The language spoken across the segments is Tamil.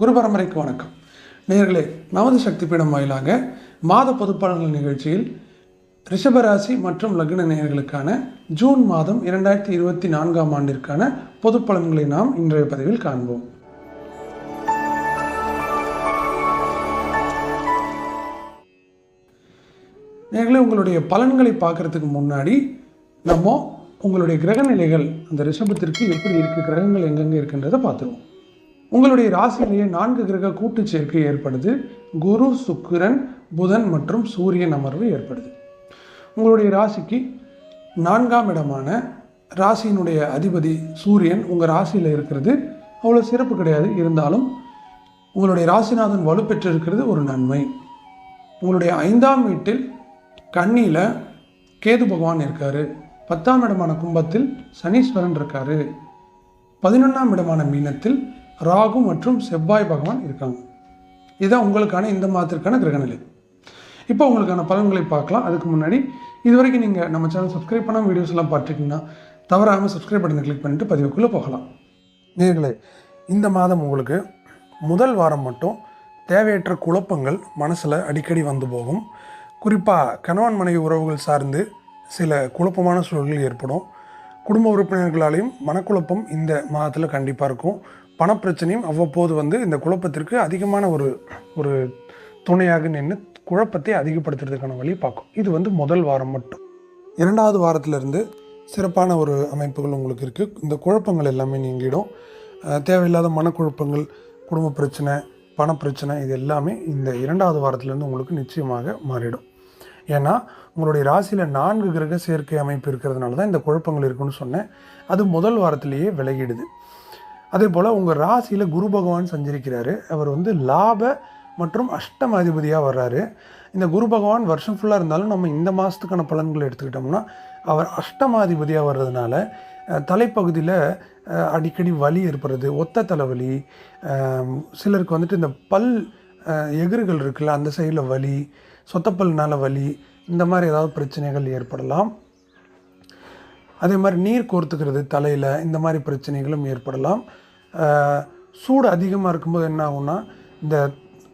குரு பரம்பரைக்கு வணக்கம். நேர்களே நமது சக்தி பீடம் வாயிலாக மாத பொதுப்பலன்கள் நிகழ்ச்சியில் ரிஷபராசி மற்றும் லக்ன நேயர்களுக்கான ஜூன் மாதம் இரண்டாயிரத்தி இருபத்தி நான்காம் ஆண்டிற்கான பொது பலன்களை நாம் இன்றைய பதிவில் காண்போம். நேர்களே உங்களுடைய பலன்களை பார்க்கறதுக்கு முன்னாடி நம்ம உங்களுடைய கிரக நிலைகள் அந்த ரிஷபத்திற்கு எப்படி இருக்குது கிரகங்கள் எங்கெங்கே இருக்குன்றதை பார்த்துருவோம். உங்களுடைய ராசியிலேயே நான்கு கிரக கூட்டு சேர்க்கை ஏற்படுது. குரு சுக்கிரன் புதன் மற்றும் சூரியன் அமர்வு ஏற்படுது. உங்களுடைய ராசிக்கு நான்காம் இடமான ராசியினுடைய அதிபதி சூரியன் உங்கள் ராசியில் இருக்கிறது. அவ்வளோ சிறப்பு கிடையாது. இருந்தாலும் உங்களுடைய ராசிநாதன் வலுப்பெற்றிருக்கிறது ஒரு நன்மை. உங்களுடைய ஐந்தாம் வீட்டில் கண்ணியில் கேது பகவான் இருக்கார். பத்தாம் இடமான கும்பத்தில் சனீஸ்வரன் இருக்கார். பதினொன்றாம் இடமான மீனத்தில் ராகு மற்றும் செவ்வாய் பகவான் இருக்காங்க. இதுதான் உங்களுக்கான இந்த மாதத்திற்கான கிரகநிலை. இப்போ உங்களுக்கான பலன்களை பார்க்கலாம். அதுக்கு முன்னாடி இதுவரைக்கும் நீங்கள் நம்ம சேனல் சப்ஸ்கிரைப் பண்ணாமல் வீடியோஸ் எல்லாம் பார்த்துருக்கீங்கன்னா தவறாமல் சப்ஸ்கிரைப் பட்டனை கிளிக் பண்ணிட்டு பதிவுக்குள்ளே போகலாம். நேர்களே இந்த மாதம் உங்களுக்கு முதல் வாரம் மட்டும் தேவையற்ற குழப்பங்கள் மனசில் அடிக்கடி வந்து போகும். குறிப்பாக கணவன் மனைவி உறவுகள் சார்ந்து சில குழப்பமான சூழல்கள் ஏற்படும். குடும்ப உறுப்பினர்களாலையும் மனக்குழப்பம் இந்த மாதத்தில் கண்டிப்பாக இருக்கும். பணப்பிரச்சனையும் அவ்வப்போது வந்து இந்த குழப்பத்திற்கு அதிகமான ஒரு ஒரு துணையாக நின்று குழப்பத்தை அதிகப்படுத்துறதுக்கான வழி பார்க்கும். இது வந்து முதல் வாரம் மட்டும். இரண்டாவது வாரத்திலிருந்து சிறப்பான ஒரு அமைப்புகள் உங்களுக்கு இருக்குது இந்த குழப்பங்கள் எல்லாமே நீங்கிடும். தேவையில்லாத மனக்குழப்பங்கள் குடும்ப பிரச்சனை பணப்பிரச்சனை இது எல்லாமே இந்த இரண்டாவது வாரத்திலேருந்து உங்களுக்கு நிச்சயமாக மாறிடும். ஏன்னா உங்களுடைய ராசியில் நான்கு கிரக சேர்க்கை அமைப்பு இருக்கிறதுனால தான் இந்த குழப்பங்கள் இருக்குன்னு சொன்னேன். அது முதல் வாரத்திலேயே விலகிடுது. அதே போல் உங்கள் ராசியில் குரு பகவான் சஞ்சரிக்கிறாரு. அவர் வந்து லாப மற்றும் அஷ்டமாதிபதியாக வர்றாரு. இந்த குரு பகவான் வருஷம் ஃபுல்லாக இருந்தாலும் நம்ம இந்த மாதத்துக்கான பலன்களை எடுத்துக்கிட்டோம்னா அவர் அஷ்டமாதிபதியாக வர்றதுனால தலைப்பகுதியில் அடிக்கடி வலி ஏற்படுறது ஒத்த தலைவலி சிலருக்கு வந்துட்டு இந்த பல் எகிர்கள் இருக்குல்ல அந்த சைடில் வலி சொத்தப்பல்னால வலி இந்த மாதிரி ஏதாவது பிரச்சனைகள் ஏற்படலாம். அதே மாதிரி நீர் கோர்த்துக்கிறது தலையில் இந்த மாதிரி பிரச்சனைகளும் ஏற்படலாம். சூடு அதிகமாக இருக்கும்போது என்ன ஆகும்னா இந்த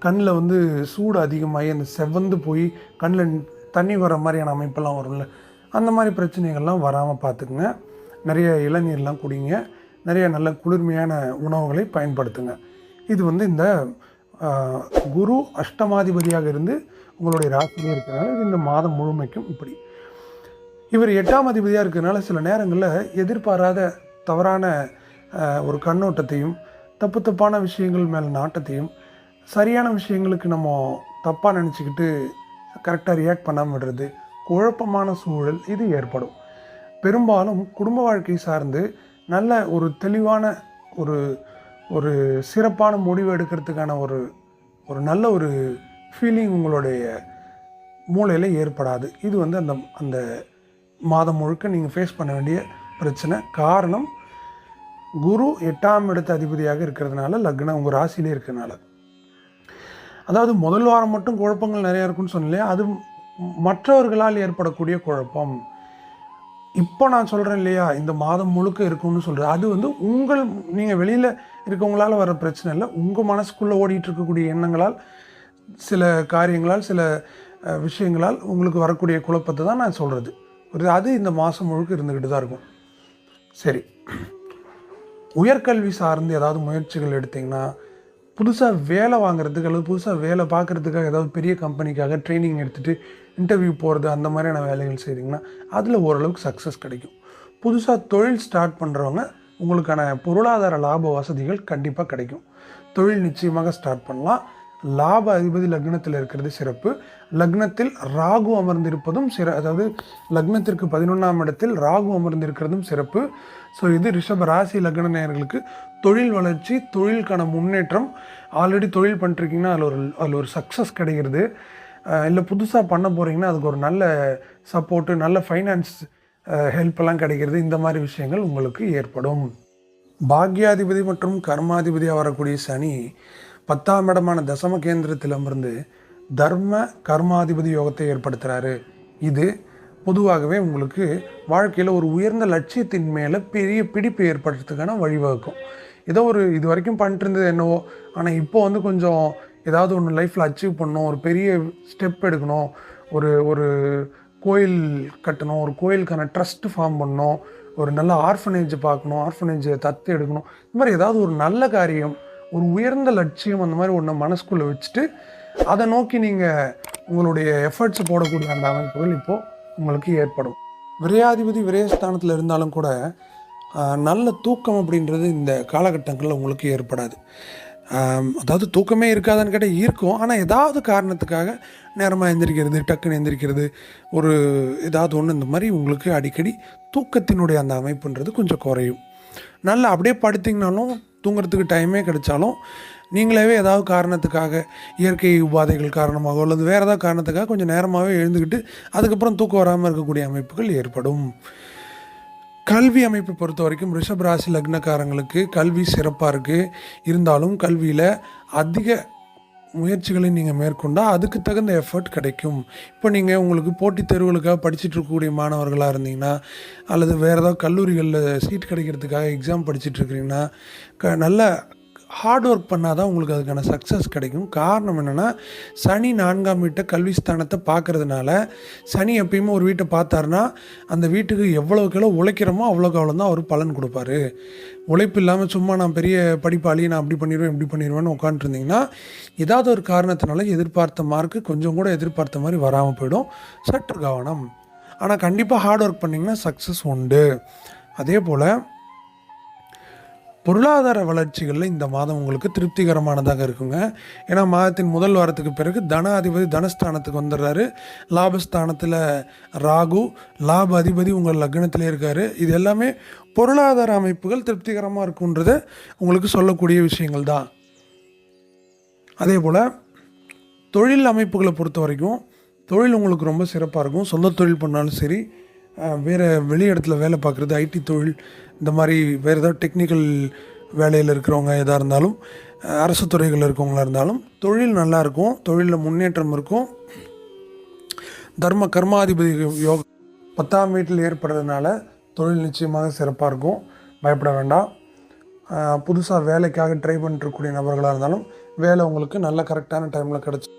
கண்ணில் வந்து சூடு அதிகமாகி அந்த செவந்து போய் கண்ணில் தண்ணி வர மாதிரியான அமைப்பெல்லாம் வரும்ல. அந்த மாதிரி பிரச்சனைகள்லாம் வராமல் பார்த்துக்குங்க. நிறைய இளநீர்லாம் குடிங்க. நிறைய நல்ல குளிர்மையான உணவுகளை பயன்படுத்துங்க. இது வந்து இந்த குரு அஷ்டமாதிபதியாக இருந்து உங்களுடைய ராசியிலே இருக்கிறனால இது இந்த மாதம் முழுமைக்கும் இப்படி. இவர் எட்டாம் அதிபதியாக இருக்கிறதுனால சில நேரங்களில் எதிர்பாராத தவறான ஒரு கண்ணோட்டத்தையும் தப்பு தப்பான விஷயங்கள் மேலே நாட்டத்தையும் சரியான விஷயங்களுக்கு நம்ம தப்பாக நினச்சிக்கிட்டு கரெக்டாக ரியாக்ட் பண்ணாமல் விடுறது குழப்பமான சூழல் இது ஏற்படும். பெரும்பாலும் குடும்ப வாழ்க்கை சார்ந்து நல்ல ஒரு தெளிவான ஒரு ஒரு சிறப்பான முடிவு எடுக்கிறதுக்கான ஒரு ஒரு நல்ல ஒரு ஃபீலிங் உங்களுடைய மூளையில் ஏற்படாது. இது வந்து அந்த அந்த மாதம் முழுக்க நீங்கள் ஃபேஸ் பண்ண வேண்டிய பிரச்சனை. காரணம் குரு எட்டாம் இடத்து அதிபதியாக இருக்கிறதுனால லக்னம் உங்கள் ராசியிலே இருக்கிறதுனால. அதாவது முதல் வாரம் மட்டும் குழப்பங்கள் நிறையா இருக்குன்னு சொன்னலையே அது மற்றவர்களால் ஏற்படக்கூடிய குழப்பம். இப்போ நான் சொல்கிறேன் இல்லையா? இந்த மாதம் முழுக்க இருக்கும்னு சொல்கிறேன் அது வந்து உங்கள் நீங்கள் வெளியில் இருக்கவங்களால் வர பிரச்சனை இல்லை. உங்கள் மனசுக்குள்ளே ஓடிட்டு இருக்கக்கூடிய எண்ணங்களால் சில காரியங்களால் சில விஷயங்களால் உங்களுக்கு வரக்கூடிய குழப்பத்தை தான் நான் சொல்கிறது ஒரு அது இந்த மாதம் முழுக்க இருந்துக்கிட்டு தான் இருக்கும். சரி. உயர்கல்வி சார்ந்து ஏதாவது முயற்சிகள் எடுத்திங்கன்னா புதுசாக வேலை வாங்குறதுக்கு அல்லது புதுசாக வேலை பார்க்குறதுக்காக ஏதாவது பெரிய கம்பெனிக்காக ட்ரைனிங் எடுத்துகிட்டு இன்டர்வியூ போகிறது அந்த மாதிரியான வேலைகள் செய்கிறீங்கன்னா அதில் ஓரளவுக்கு சக்ஸஸ் கிடைக்கும். புதுசாக தொழில் ஸ்டார்ட் பண்ணுறவங்க உங்களுக்கான பொருளாதார லாப வசதிகள் கண்டிப்பாக கிடைக்கும். தொழில் நிச்சயமாக ஸ்டார்ட் பண்ணலாம். லாப அதிபதி லக்னத்தில் இருக்கிறது சிறப்பு. லக்னத்தில் ராகு அமர்ந்திருப்பதும் சிற அதாவது லக்னத்திற்கு பதினொன்றாம் இடத்தில் ராகு அமர்ந்திருக்கிறதும் சிறப்பு. ஸோ இது ரிஷப ராசி லக்ன நேயர்களுக்கு தொழில் வளர்ச்சி தொழிலுக்கான முன்னேற்றம். ஆல்ரெடி தொழில் பண்ணிட்டுருக்கீங்கன்னா அதில் ஒரு அதில் ஒரு சக்ஸஸ் கிடைக்கிறது. இல்லை புதுசாக பண்ண போகிறீங்கன்னா அதுக்கு ஒரு நல்ல சப்போர்ட்டு நல்ல ஃபைனான்ஸ் ஹெல்ப்பெல்லாம் கிடைக்கிறது. இந்த மாதிரி விஷயங்கள் உங்களுக்கு ஏற்படும். பாக்யாதிபதி மற்றும் கர்மாதிபதியாக வரக்கூடிய சனி பத்தாம் இடமான தசம கேந்திரத்தில் அமர்ந்து தர்ம கர்மாதிபதி யோகத்தை ஏற்படுத்துகிறாரு இது பொதுவாகவே உங்களுக்கு வாழ்க்கையில் ஒரு உயர்ந்த லட்சியத்தின் மேலே பெரிய பிடிப்பு ஏற்படுறதுக்கான வழிவகுக்கும். ஏதோ ஒரு இது வரைக்கும் பண்ணிட்டு இருந்தது என்னவோ ஆனால் இப்போ வந்து கொஞ்சம் ஏதாவது ஒன்று லைஃப்பில் அச்சீவ் பண்ணணும் ஒரு பெரிய ஸ்டெப் எடுக்கணும் ஒரு ஒரு கோயில் கட்டணும் ஒரு கோயிலுக்கான ட்ரஸ்ட்டு ஃபார்ம் பண்ணணும் ஒரு நல்ல ஆர்ஃபனேஜ் பார்க்கணும் ஆர்ஃபனேஜை தத்து எடுக்கணும். இந்த மாதிரி ஏதாவது ஒரு நல்ல காரியம் ஒரு உயர்ந்த லட்சியம் அந்த மாதிரி ஒன்று மனசுக்குள்ளே வச்சுட்டு அதை நோக்கி நீங்கள் உங்களுடைய எஃபர்ட்ஸ் போடக்கூடிய அந்த அமைப்புகள் இப்போது உங்களுக்கு ஏற்படும். விரையாதிபதி விரயஸ்தானத்தில் இருந்தாலும் கூட நல்ல தூக்கம் அப்படின்றது இந்த காலகட்டங்களில் உங்களுக்கு ஏற்படாது. அதாவது தூக்கமே இருக்காதான்னு கேட்டால் இருக்கும். ஆனால் ஏதாவது காரணத்துக்காக நேரமாக எந்திரிக்கிறது டக்குன்னு எந்திரிக்கிறது ஒரு ஏதாவது ஒன்று இந்த மாதிரி உங்களுக்கு அடிக்கடி தூக்கத்தினுடைய அந்த அமைப்புன்றது கொஞ்சம் குறையும். நல்லா அப்படியே படுத்திங்கனாலும் தூங்குறதுக்கு டைமே கிடைச்சாலும் நீங்களாவே ஏதாவது காரணத்துக்காக இயற்கை உபாதைகள் காரணமாக அல்லது வேறு ஏதாவது காரணத்துக்காக கொஞ்சம் நேரமாகவே எழுந்துக்கிட்டு அதுக்கப்புறம் தூக்கம் வராமல் இருக்கக்கூடிய அமைப்புகள் ஏற்படும். கல்வி அமைப்பை பொறுத்த வரைக்கும் ரிஷப் ராசி லக்னக்காரங்களுக்கு கல்வி சிறப்பாக இருக்குது இருந்தாலும் கல்வியில் அதிக முயற்சிகளை நீங்கள் மேற்கொண்டால் அதுக்கு தகுந்த எஃபர்ட் கிடைக்கும். இப்போ நீங்கள் உங்களுக்கு போட்டித் தேர்வுகளுக்காக படிச்சுட்டு இருக்கக்கூடிய மாணவர்களாக இருந்தீங்கன்னா அல்லது வேறு ஏதாவது கல்லூரிகளில் சீட் கிடைக்கிறதுக்காக எக்ஸாம் படிச்சுட்டு இருக்கிறீங்கன்னா க நல்ல ஹார்ட் ஒர்க் பண்ணால் தான் உங்களுக்கு அதுக்கான சக்ஸஸ் கிடைக்கும். காரணம் என்னென்னா சனி நான்காம் வீட்டை கல்வி ஸ்தானத்தை பார்க்கறதுனால சனி எப்பயுமே ஒரு வீட்டை பார்த்தாருன்னா அந்த வீட்டுக்கு எவ்வளோக்கு எவ்வளோ உழைக்கிறோமோ அவ்வளோக்கு அவ்வளோ தான் அவர் பலன் கொடுப்பாரு. உழைப்பு இல்லாமல் சும்மா நான் பெரிய படிப்பாளி நான் அப்படி பண்ணிடுவேன் இப்படி பண்ணிடுவேன்னு உட்காந்துருந்தீங்கன்னா ஏதாவது ஒரு காரணத்தினால எதிர்பார்த்த மார்க்கு கொஞ்சம் கூட எதிர்பார்த்த மாதிரி வராமல் போயிடும். சற்று கவனம். ஆனால் கண்டிப்பாக ஹார்ட் ஒர்க் பண்ணிங்கன்னா சக்ஸஸ் உண்டு. அதே போல் பொருளாதார வளர்ச்சிகளில் இந்த மாதம் உங்களுக்கு திருப்திகரமானதாக இருக்குங்க. ஏன்னா மாதத்தின் முதல் வாரத்துக்கு பிறகு தன அதிபதி தனஸ்தானத்துக்கு வந்துடுறாரு லாபஸ்தானத்தில் ராகு லாப அதிபதி உங்கள் லக்னத்திலே இருக்கார். இது எல்லாமே பொருளாதார அமைப்புகள் திருப்திகரமாக இருக்குன்றத உங்களுக்கு சொல்லக்கூடிய விஷயங்கள் தான். அதே போல் தொழில் அமைப்புகளை பொறுத்த வரைக்கும் தொழில் உங்களுக்கு ரொம்ப சிறப்பாக இருக்கும். சொந்த தொழில் பண்ணாலும் சரி வேறு வெளி இடத்துல வேலை பார்க்குறது ஐடி தொழில் இந்த மாதிரி வேறு ஏதாவது டெக்னிக்கல் வேலையில் இருக்கிறவங்க எதாக இருந்தாலும் அரசு துறைகளில் இருக்கவங்களா இருந்தாலும் தொழில் நல்லாயிருக்கும் தொழிலில் முன்னேற்றம் இருக்கும். தர்ம கர்மாதிபதி யோக பத்தாம் வீட்டில் ஏற்படுறதுனால தொழில் நிச்சயமாக சிறப்பாக இருக்கும். பயப்பட வேண்டாம். புதுசாக வேலைக்காக ட்ரை பண்ணிட்டுருக்கக்கூடிய நபர்களாக இருந்தாலும் வேலை உங்களுக்கு நல்ல கரெக்டான டைமில் கிடச்சி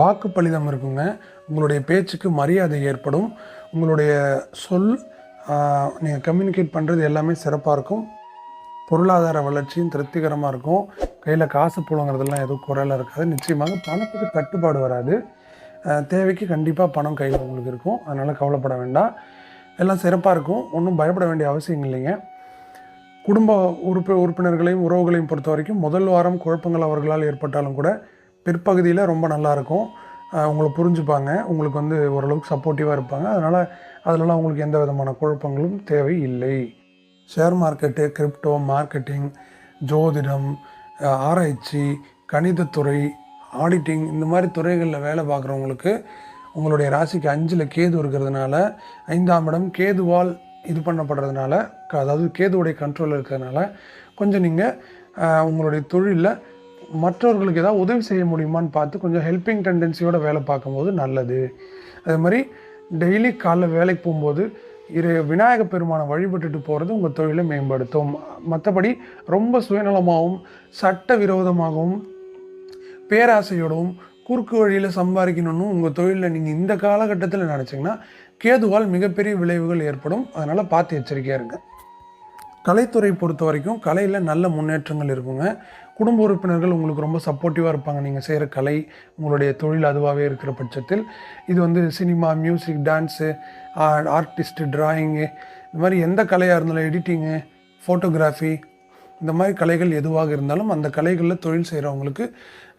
வாக்கு பலிதம் இருக்குங்க. உங்களுடைய பேச்சுக்கு மரியாதை ஏற்படும். உங்களுடைய சொல் நீங்கள் கம்யூனிகேட் பண்ணுறது எல்லாமே சிறப்பாக இருக்கும். பொருளாதார வளர்ச்சியும் திருப்திகரமாக இருக்கும். கையில் காசு புழங்குறதெல்லாம் எதுவும் குறையில இருக்காது. நிச்சயமாக பணத்துக்கு தட்டுப்பாடு வராது. தேவைக்கு கண்டிப்பாக பணம் கையில் உங்களுக்கு இருக்கும். அதனால் கவலைப்பட வேண்டாம். எல்லாம் சிறப்பாக இருக்கும். ஒன்றும் பயப்பட வேண்டிய அவசியம் இல்லைங்க. குடும்ப உறுப்பு உறுப்பினர்களையும் உறவுகளையும் பொறுத்த வரைக்கும் முதல் வாரம் குழப்பங்கள் அவர்களால் ஏற்பட்டாலும் கூட பிற்பகுதியில் ரொம்ப நல்லாயிருக்கும் உங்களை புரிஞ்சுப்பாங்க. உங்களுக்கு வந்து ஓரளவுக்கு சப்போர்ட்டிவாக இருப்பாங்க. அதனால் அதிலலாம் உங்களுக்கு எந்த விதமான குழப்பங்களும் தேவை இல்லை ஷேர் மார்க்கெட்டு கிரிப்டோ மார்க்கெட்டிங் ஜோதிடம் ஆராய்ச்சி கணிதத்துறை ஆடிட்டிங் இந்த மாதிரி துறைகளில் வேலை பார்க்குறவங்களுக்கு உங்களுடைய ராசிக்கு அஞ்சில் கேது இருக்கிறதுனால ஐந்தாம் இடம் கேதுவால் இது பண்ணப்படுறதுனால க- அதாவது கேதுவுடைய கண்ட்ரோல் இருக்கிறதுனால கொஞ்சம் நீங்கள் உங்களுடைய தொழிலில் மற்றவர்களுக்கு ஏதாவது உதவி செய்ய முடியுமான்னு பார்த்து கொஞ்சம் ஹெல்பிங் டெண்டன்சியோட வேலை பார்க்கும்போது நல்லது. அதே மாதிரி டெய்லி காலைல வேலைக்கு போகும்போது இரு விநாயக பெருமானை வழிபட்டுட்டு போகிறது உங்கள் தொழிலை மேம்படுத்தும். மற்றபடி ரொம்ப சுயநலமாகவும் சட்ட விரோதமாகவும் பேராசையோடவும் குறுக்கு வழியில் சம்பாதிக்கணும்னு உங்கள் தொழிலில் நீங்கள் இந்த காலகட்டத்தில் நினச்சிங்கன்னா கேதுவால் மிகப்பெரிய விளைவுகள் ஏற்படும். அதனால் பார்த்து எச்சரிக்கையாக இருங்க. கலைத்துறை பொறுத்த வரைக்கும் கலையில் நல்ல முன்னேற்றங்கள் இருக்குங்க. குடும்ப உறுப்பினர்கள் உங்களுக்கு ரொம்ப சப்போர்ட்டிவாக இருப்பாங்க. நீங்கள் செய்கிற கலை உங்களுடைய தொழில் அதுவாகவே இருக்கிற பட்சத்தில். இது வந்து cinema music dance artist drawing இந்த மாதிரி எந்த கலையாக இருந்தாலும் எடிட்டிங்கு ஃபோட்டோகிராஃபி இந்த மாதிரி கலைகள் எதுவாக இருந்தாலும் அந்த கலைகளில் தொழில் செய்கிறவங்களுக்கு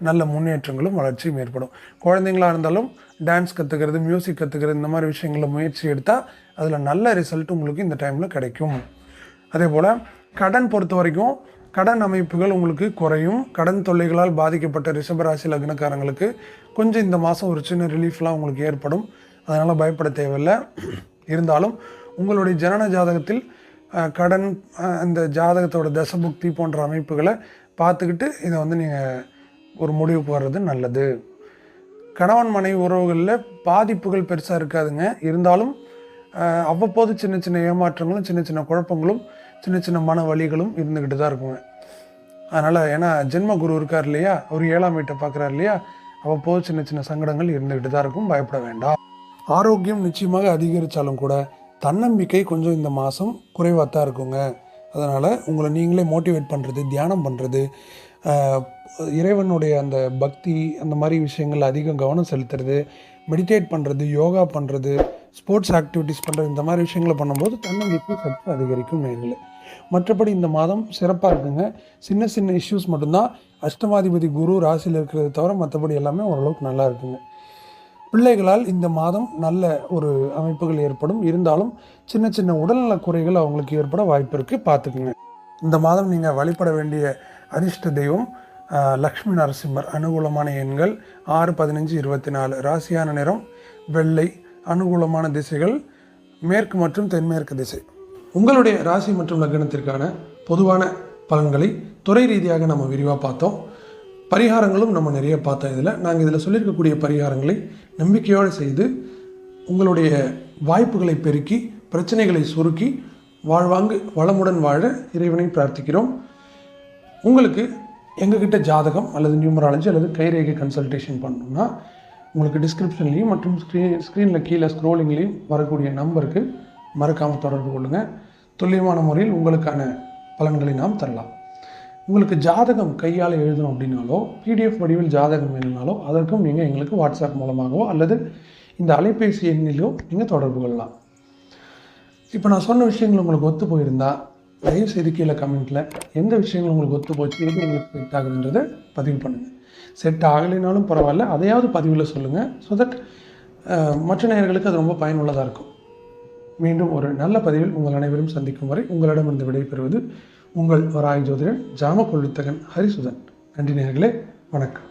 நல்ல முன்னேற்றங்களும் வளர்ச்சியும் ஏற்படும். குழந்தைங்களாக இருந்தாலும் டான்ஸ் கற்றுக்கிறது மியூசிக் கற்றுக்கிறது இந்த மாதிரி விஷயங்களில் முயற்சி எடுத்தால் அதில் நல்ல ரிசல்ட் உங்களுக்கு இந்த டைமில் கிடைக்கும். அதே போல் கடன் பொறுத்த வரைக்கும் கடன் அமைப்புகள் உங்களுக்கு குறையும். கடன் தொல்லைகளால் பாதிக்கப்பட்ட ரிஷபராசி லக்னக்காரங்களுக்கு கொஞ்சம் இந்த மாதம் ஒரு சின்ன ரிலீஃப்லாம் உங்களுக்கு ஏற்படும். அதனால் பயப்பட தேவையில்லை. இருந்தாலும் உங்களுடைய ஜனன ஜாதகத்தில் கடன் அந்த இந்த ஜாதகத்தோட தசபுக்தி போன்ற அமைப்புகளை பார்த்துக்கிட்டு இதை வந்து நீங்கள் ஒரு முடிவுக்கு வர்றது நல்லது. கணவன் மனைவி உறவுகளில் பாதிப்புகள் பெருசாக இருக்காதுங்க. இருந்தாலும் அவ்வப்போது சின்ன சின்ன ஏமாற்றங்களும் சின்ன சின்ன குழப்பங்களும் சின்ன சின்ன மன வழிகளும் இருந்துக்கிட்டு தான் இருக்குங்க. அதனால் ஏன்னா ஜென்ம குரு இருக்கார் இல்லையா? அவர் ஏழாம் வீட்டை பார்க்குறாரு இல்லையா? அவ்வப்போது சின்ன சின்ன சங்கடங்கள் இருந்துக்கிட்டு தான் இருக்கும். பயப்பட வேண்டாம். ஆரோக்கியம் நிச்சயமாக அதிகரித்தாலும் கூட தன்னம்பிக்கை கொஞ்சம் இந்த மாதம் குறைவாக தான் இருக்குங்க. அதனால் உங்களை நீங்களே மோட்டிவேட் பண்ணுறது தியானம் பண்ணுறது இறைவனுடைய அந்த பக்தி அந்த மாதிரி விஷயங்கள் அதிகம் கவனம் செலுத்துறது மெடிடேட் பண்ணுறது யோகா பண்ணுறது ஸ்போர்ட்ஸ் ஆக்டிவிட்டீஸ் பண்ணுறது இந்த மாதிரி விஷயங்களை பண்ணும்போது தன்னம்பிக்கை சற்று அதிகரிக்கும் மேலே மற்றபடி இந்த மாதம் சிறப்பாக இருக்குங்க. சின்ன சின்ன இஷ்யூஸ் மட்டும்தான். அஷ்டமாதிபதி குரு ராசியில் இருக்கிறத தவிர மற்றபடி எல்லாமே ஓரளவுக்கு நல்லா இருக்குங்க. பிள்ளைகளால் இந்த மாதம் நல்ல ஒரு அமைப்புகள் ஏற்படும். இருந்தாலும் சின்ன சின்ன உடல்நலக் குறைகள் அவங்களுக்கு ஏற்பட வாய்ப்பு இருக்குது பார்த்துக்குங்க. இந்த மாதம் நீங்கள் வழிபட வேண்டிய அதிர்ஷ்ட தெய்வம் லக்ஷ்மி நரசிம்மர் அனுகூலமான எண்கள் ஆறு பதினஞ்சு இருபத்தி நாலு. ராசியான நிறம் வெள்ளை அனுகூலமான திசைகள் மேற்கு மற்றும் தென்மேற்கு திசை. உங்களுடைய ராசி மற்றும் லக்னத்திற்கான பொதுவான பலன்களை துறை ரீதியாக நம்ம விரிவாக பார்த்தோம். பரிகாரங்களும் நம்ம நிறைய பார்த்தோம் இதில். நாங்கள் இதில் சொல்லியிருக்கக்கூடிய பரிகாரங்களை நம்பிக்கையோடு செய்து உங்களுடைய வாய்ப்புகளை பெருக்கி பிரச்சனைகளை சுருக்கி வாழ்வாங்கு வளமுடன் வாழ இறைவனை பிரார்த்திக்கிறோம். உங்களுக்கு எங்ககிட்ட ஜாதகம் அல்லது நியூமராலஜி அல்லது கைரேகை கன்சல்டேஷன் பண்ணணும்னா உங்களுக்கு டிஸ்கிரிப்ஷன்லேயும் மற்றும் ஸ்க்ரீன் ஸ்க்ரீனில் கீழே ஸ்க்ரோலிங்லேயும் வரக்கூடிய நம்பருக்கு மறக்காமல் தொடர்பு கொள்ளுங்கள் துல்லியமான முறையில் உங்களுக்கான பலன்களை நாம் தரலாம். உங்களுக்கு ஜாதகம் கையால் எழுதணும் அப்படின்னாலோ பிடிஎஃப் வடிவில் ஜாதகம் வேணும்னாலோ அதற்கும் நீங்கள் எங்களுக்கு வாட்ஸ்அப் மூலமாகவோ அல்லது இந்த அலைபேசி எண்ணிலோ நீங்கள் தொடர்பு கொள்ளலாம். இப்போ நான் சொன்ன விஷயங்கள் உங்களுக்கு ஒத்து போயிருந்தால் தயவு செய்து கீழே கமெண்ட்டில் எந்த விஷயங்கள் உங்களுக்கு ஒத்து போச்சு எது உங்களுக்கு செட் ஆகுதுன்றதை பதிவு பண்ணுங்கள் செட் ஆகலைனாலும் பரவாயில்ல. அதையாவது பதிவில் சொல்லுங்கள் ஸோ தட் uh, மற்ற நேயர்களுக்கு அது ரொம்ப பயனுள்ளதாக இருக்கும். மீண்டும் ஒரு நல்ல பதிவில் உங்கள் அனைவரும் சந்திக்கும் வரை உங்களிடமிருந்து விடைபெறுவது உங்கள் வராய் ஜோதிடன் ஜாம கொள்ளித்தகன் ஹரிசுதன். நன்றி நேர்களே வணக்கம்.